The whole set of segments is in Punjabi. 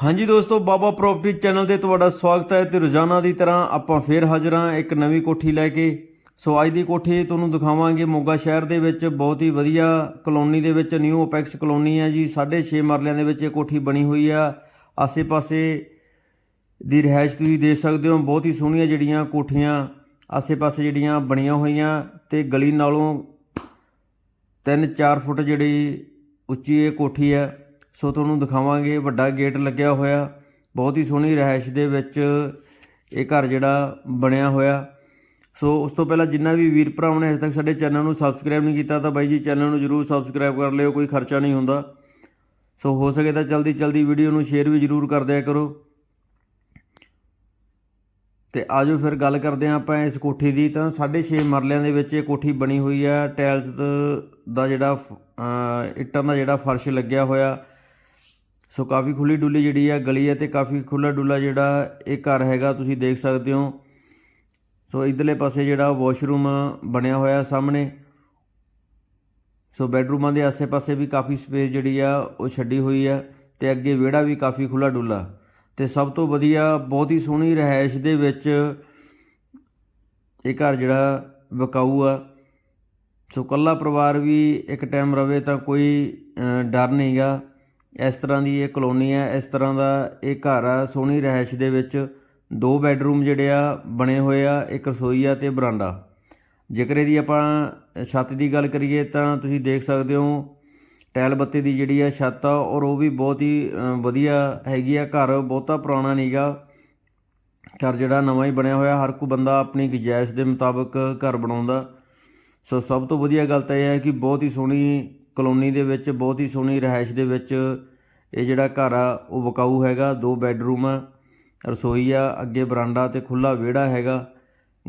ਹਾਂਜੀ ਦੋਸਤੋ, ਬਾਬਾ ਪ੍ਰਾਪਰਟੀ ਚੈਨਲ ਤੇ ਤੁਹਾਡਾ ਸਵਾਗਤ ਹੈ ਤੇ ਰੋਜ਼ਾਨਾ ਦੀ ਤਰ੍ਹਾਂ ਆਪਾਂ ਫੇਰ ਹਾਜ਼ਰ ਹਾਂ ਇੱਕ ਨਵੀਂ ਕੋਠੀ ਲੈ ਕੇ। ਸੋ ਅੱਜ ਦੀ ਕੋਠੀ ਤੁਹਾਨੂੰ ਦਿਖਾਵਾਂਗੇ ਮੋਗਾ ਸ਼ਹਿਰ ਦੇ ਵਿੱਚ, ਬਹੁਤ ਹੀ ਵਧੀਆ ਕਲੋਨੀ ਦੇ ਵਿੱਚ, ਨਿਊ ਓਪੈਕਸ ਕਲੋਨੀ ਹੈ ਜੀ। 6.5 ਮਰਲਿਆਂ ਦੇ ਵਿੱਚ ਇਹ ਕੋਠੀ ਬਣੀ ਹੋਈ ਆ। ਆਸੇ-ਪਾਸੇ ਦੀ ਰਿਹਾਇਸ਼ ਤੁਸੀਂ ਦੇਖ ਸਕਦੇ ਹੋ, ਬਹੁਤ ਹੀ ਸੋਹਣੀਆਂ ਜਿਹੜੀਆਂ ਕੋਠੀਆਂ ਆਸੇ-ਪਾਸੇ ਜਿਹੜੀਆਂ ਬਣੀਆਂ ਹੋਈਆਂ ਤੇ ਗਲੀ ਨਾਲੋਂ 3-4 ਫੁੱਟ ਜਿਹੜੀ ਉੱਚੀ ਇਹ ਕੋਠੀ ਹੈ। ਸੋ ਤੁਹਾਨੂੰ ਦਿਖਾਵਾਂਗੇ ਵੱਡਾ ਗੇਟ ਲੱਗਿਆ ਹੋਇਆ। ਬਹੁਤ ਹੀ ਸੋਹਣੀ ਰਿਹਾਇਸ਼ ਦੇ ਵਿੱਚ ਇਹ ਘਰ ਜਿਹੜਾ ਬਣਿਆ ਹੋਇਆ। ਸੋ ਉਸ ਤੋਂ ਪਹਿਲਾਂ ਜਿੰਨਾ ਵੀ ਵੀਰ ਭਰਾਵਾਂ ਨੇ ਅਜੇ ਤੱਕ ਸਾਡੇ ਚੈਨਲ ਨੂੰ ਸਬਸਕ੍ਰਾਈਬ ਨਹੀਂ ਕੀਤਾ ਤਾਂ ਬਾਈ ਜੀ ਚੈਨਲ ਨੂੰ ਜਰੂਰ ਸਬਸਕ੍ਰਾਈਬ ਕਰ ਲਿਓ ਕੋਈ ਖਰਚਾ ਨਹੀਂ ਹੁੰਦਾ। ਸੋ ਹੋ ਸਕੇ ਤਾਂ ਜਲਦੀ ਜਲਦੀ ਵੀਡੀਓ ਨੂੰ ਸ਼ੇਅਰ ਵੀ ਜਰੂਰ ਕਰ ਦਿਆ ਕਰੋ। ਤੇ ਆਜੋ ਫਿਰ ਗੱਲ ਕਰਦੇ ਹਾਂ ਆਪਾਂ ਇਸ ਕੋਠੀ ਦੀ। ਤਾਂ 6.5 ਮਰਲਿਆਂ ਦੇ ਵਿੱਚ ਇਹ ਕੋਠੀ ਬਣੀ ਹੋਈ ਆ। ਟਾਇਲਸ ਦਾ ਜਿਹੜਾ ਅਹ, ਇੱਟਾਂ ਦਾ ਜਿਹੜਾ ਫਰਸ਼ ਲੱਗਿਆ ਹੋਇਆ। ਸੋ ਕਾਫੀ ਖੁੱਲੀ ਡੁੱਲੀ ਜਿਹੜੀ ਆ, ਗਲੀ ਹੈ ਤੇ ਕਾਫੀ ਖੁੱਲਾ ਡੁੱਲਾ ਜਿਹੜਾ ਇਹ ਘਰ ਹੈਗਾ, ਤੁਸੀਂ ਦੇਖ ਸਕਦੇ ਹੋ। ਸੋ ਇਧਰਲੇ ਪਾਸੇ ਜਿਹੜਾ ਵਾਸ਼ਰੂਮ ਬਣਿਆ ਹੋਇਆ ਸਾਹਮਣੇ। ਸੋ ਬੈੱਡਰੂਮਾਂ ਦੇ ਆਸੇ-ਪਾਸੇ ਵੀ ਕਾਫੀ ਸਪੇਸ ਜਿਹੜੀ ਆ, ਉਹ ਛੱਡੀ ਹੋਈ ਆ ਤੇ ਅੱਗੇ ਵਿਹੜਾ ਵੀ ਕਾਫੀ ਖੁੱਲਾ ਡੁੱਲਾ। ਤੇ ਸਭ ਤੋਂ ਵਧੀਆ, ਬਹੁਤ ਹੀ ਸੋਹਣੀ ਰਹਿائش ਦੇ ਵਿੱਚ ਇਹ ਘਰ ਜਿਹੜਾ ਵਿਕਾਊ ਆ। ਸੋ ਕੱਲਾ ਪਰਿਵਾਰ ਵੀ ਇੱਕ ਟਾਈਮ ਰਵੇ ਤਾਂ ਕੋਈ ਡਰ ਨਹੀਂਗਾ ਇਸ ਤਰ੍ਹਾਂ ਦੀ ਇਹ ਕਲੋਨੀ ਹੈ। ਇਸ ਤਰ੍ਹਾਂ ਦਾ ਇਹ ਘਰ ਆ। ਸੋਹਣੀ ਰਹਿائش ਦੇ ਵਿੱਚ ਦੋ ਬੈੱਡਰੂਮ ਜਿਹੜੇ ਆ, ਬਣੇ ਹੋਏ ਆ, ਇੱਕ ਰਸੋਈ ਆ ਤੇ ਬਰਾਂਡਾ। ਜੇਕਰ ਇਹਦੀ ਆਪਾਂ ਛੱਤ ਦੀ ਗੱਲ ਕਰੀਏ ਤਾਂ ਤੁਸੀਂ ਦੇਖ ਸਕਦੇ ਹੋ ਟੈਲ ਬੱਤੀ ਦੀ ਜਿਹੜੀ ਆ ਛੱਤ ਆ, ਔਰ ਉਹ ਵੀ ਬਹੁਤ ਹੀ ਵਧੀਆ ਹੈਗੀ ਆ। ਘਰ ਬਹੁਤਾ ਪੁਰਾਣਾ ਨਹੀਂਗਾ ਘਰ ਜਿਹੜਾ ਨਵਾਂ ਹੀ ਬਣਿਆ ਹੋਇਆ, ਹਰ ਕੋਈ ਬੰਦਾ ਆਪਣੀ ਗੁਜਾਇਸ਼ ਦੇ ਮੁਤਾਬਕ ਘਰ ਬਣਾਉਂਦਾ। ਸੋ ਸਭ ਤੋਂ ਵਧੀਆ ਗੱਲ ਤਾਂ ਇਹ ਹੈ ਕਿ ਬਹੁਤ ਹੀ ਸੋਹਣੀ ਕਲੋਨੀ ਦੇ ਵਿੱਚ ਬਹੁਤ ਹੀ ਸੋਹਣੀ ਰਿਹਾਇਸ਼ ਦੇ ਵਿੱਚ ਇਹ ਜਿਹੜਾ ਘਰ ਆ, ਉਹ ਵਿਕਾਊ ਹੈਗਾ, ਦੋ ਬੈੱਡਰੂਮ ਆ ਰਸੋਈ ਆ, ਅੱਗੇ ਬਰਾਂਡਾ ਤੇ ਖੁੱਲਾ ਵਿਹੜਾ ਹੈਗਾ।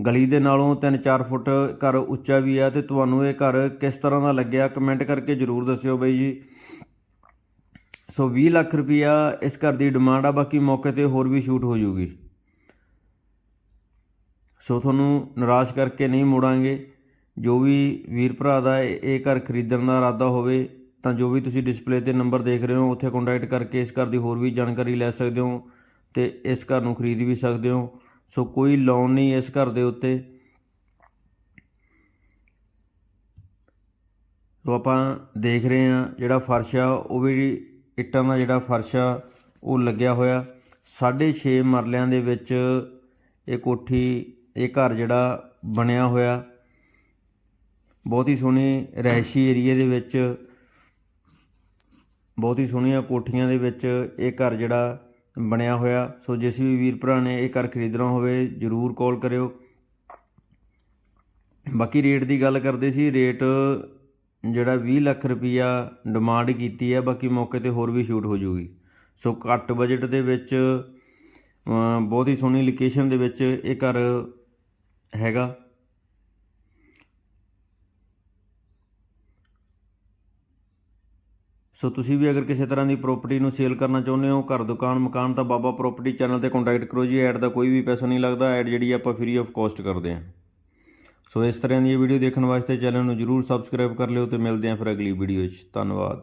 ਗਲੀ ਦੇ ਨਾਲੋਂ 3-4 ਫੁੱਟ ਘਰ ਉੱਚਾ ਵੀ ਆ ਤੇ ਤੁਹਾਨੂੰ ਇਹ ਘਰ ਕਿਸ ਤਰ੍ਹਾਂ ਦਾ ਲੱਗਿਆ ਕਮੈਂਟ ਕਰਕੇ ਜਰੂਰ ਦੱਸਿਓ ਬਈ ਜੀ। ਸੋ 20 ਲੱਖ ਰੁਪਈਆ ਇਸ ਘਰ ਦੀ ਡਿਮਾਂਡ ਆ, ਬਾਕੀ ਮੌਕੇ ਤੇ ਹੋਰ ਵੀ ਸ਼ੂਟ ਹੋ ਜੂਗੀ। ਸੋ ਤੁਹਾਨੂੰ ਨਿਰਾਸ਼ ਕਰਕੇ ਨਹੀਂ ਮੋੜਾਂਗੇ। ਜੋ ਵੀ ਵੀਰ ਭਰਾ ਦਾ ਇਹ ਘਰ ਖਰੀਦਣ ਦਾ ਇਰਾਦਾ ਹੋਵੇ, ਤਾਂ ਜੋ ਵੀ ਤੁਸੀਂ ਡਿਸਪਲੇ ਤੇ ਨੰਬਰ ਦੇਖ ਰਹੇ ਹੋ, ਉੱਥੇ ਕੰਟੈਕਟ ਕਰਕੇ ਇਸ ਘਰ ਦੀ ਹੋਰ ਵੀ ਜਾਣਕਾਰੀ ਲੈ ਸਕਦੇ ਹੋ ਤੇ ਇਸ ਘਰ ਨੂੰ ਖਰੀਦ ਵੀ ਸਕਦੇ ਹੋ। ਸੋ ਕੋਈ ਲੋਨ ਨਹੀਂ ਇਸ ਘਰ ਦੇ ਉੱਤੇ। ਸੋ ਆਪਾਂ ਦੇਖ ਰਹੇ ਹਾਂ ਜਿਹੜਾ ਫਰਸ਼ ਆ, ਉਹ ਵੀ ਇੱਟਾਂ ਦਾ ਜਿਹੜਾ ਫਰਸ਼ ਆ, ਉਹ ਲੱਗਿਆ ਹੋਇਆ। 6.5 ਮਰਲਿਆਂ ਦੇ ਵਿੱਚ ਇਹ ਕੋਠੀ, ਇਹ ਘਰ ਜਿਹੜਾ ਬਣਿਆ ਹੋਇਆ। ਬਹੁਤ ਹੀ ਸੋਹਣੀ ਰਹਿਸ਼ੀ ਏਰੀਏ ਦੇ ਵਿੱਚ, ਬਹੁਤ ਹੀ ਸੋਹਣੀਆਂ ਕੋਠੀਆਂ ਦੇ ਵਿੱਚ ਇਹ ਘਰ ਜਿਹੜਾ ਬਣਿਆ ਹੋਇਆ। ਸੋ ਜਿਸ ਵੀ ਵੀਰ ਭਰਾ ਨੇ ਇਹ ਘਰ ਖਰੀਦਣਾ ਹੋਵੇ, ਜਰੂਰ ਕਾਲ ਕਰਿਓ। ਬਾਕੀ ਰੇਟ ਦੀ ਗੱਲ ਕਰਦੇ ਸੀ, ਰੇਟ ਜਿਹੜਾ 20 ਲੱਖ ਰੁਪਈਆ ਡਿਮਾਂਡ ਕੀਤੀ ਹੈ ਬਾਕੀ ਮੌਕੇ ਤੇ ਹੋਰ ਵੀ ਸ਼ੂਟ ਹੋ ਜੂਗੀ। ਸੋ ਘੱਟ ਬਜਟ ਦੇ ਵਿੱਚ ਬਹੁਤ ਹੀ ਸੋਹਣੀ ਲੋਕੇਸ਼ਨ ਦੇ ਵਿੱਚ ਇਹ ਘਰ ਹੈਗਾ। ਸੋ ਤੁਸੀਂ ਵੀ ਅਗਰ ਕਿਸੇ ਤਰ੍ਹਾਂ ਦੀ ਪ੍ਰਾਪਰਟੀ ਨੂੰ ਸੇਲ ਕਰਨਾ ਚਾਹੁੰਦੇ ਹੋ, ਘਰ, ਦੁਕਾਨ, ਮਕਾਨ, ਤਾਂ ਬਾਬਾ ਪ੍ਰਾਪਰਟੀ ਚੈਨਲ ਤੇ ਕੰਟੈਕਟ ਕਰੋ ਜੀ। ਐਡ ਦਾ ਕੋਈ ਵੀ ਪੈਸਾ ਨਹੀਂ ਲੱਗਦਾ ਐਡ ਜਿਹੜੀ ਆਪਾਂ ਫ੍ਰੀ ਆਫ ਕਾਸਟ ਕਰਦੇ ਹਾਂ। ਸੋ ਇਸ ਤਰ੍ਹਾਂ ਦੀ ਵੀਡੀਓ ਦੇਖਣ ਵਾਸਤੇ ਚੈਨਲ ਨੂੰ ਜਰੂਰ ਸਬਸਕ੍ਰਾਈਬ ਕਰ ਲਿਓ ਤੇ ਮਿਲਦੇ ਹਾਂ ਫਿਰ ਅਗਲੀ ਵੀਡੀਓ 'ਚ ਧੰਨਵਾਦ।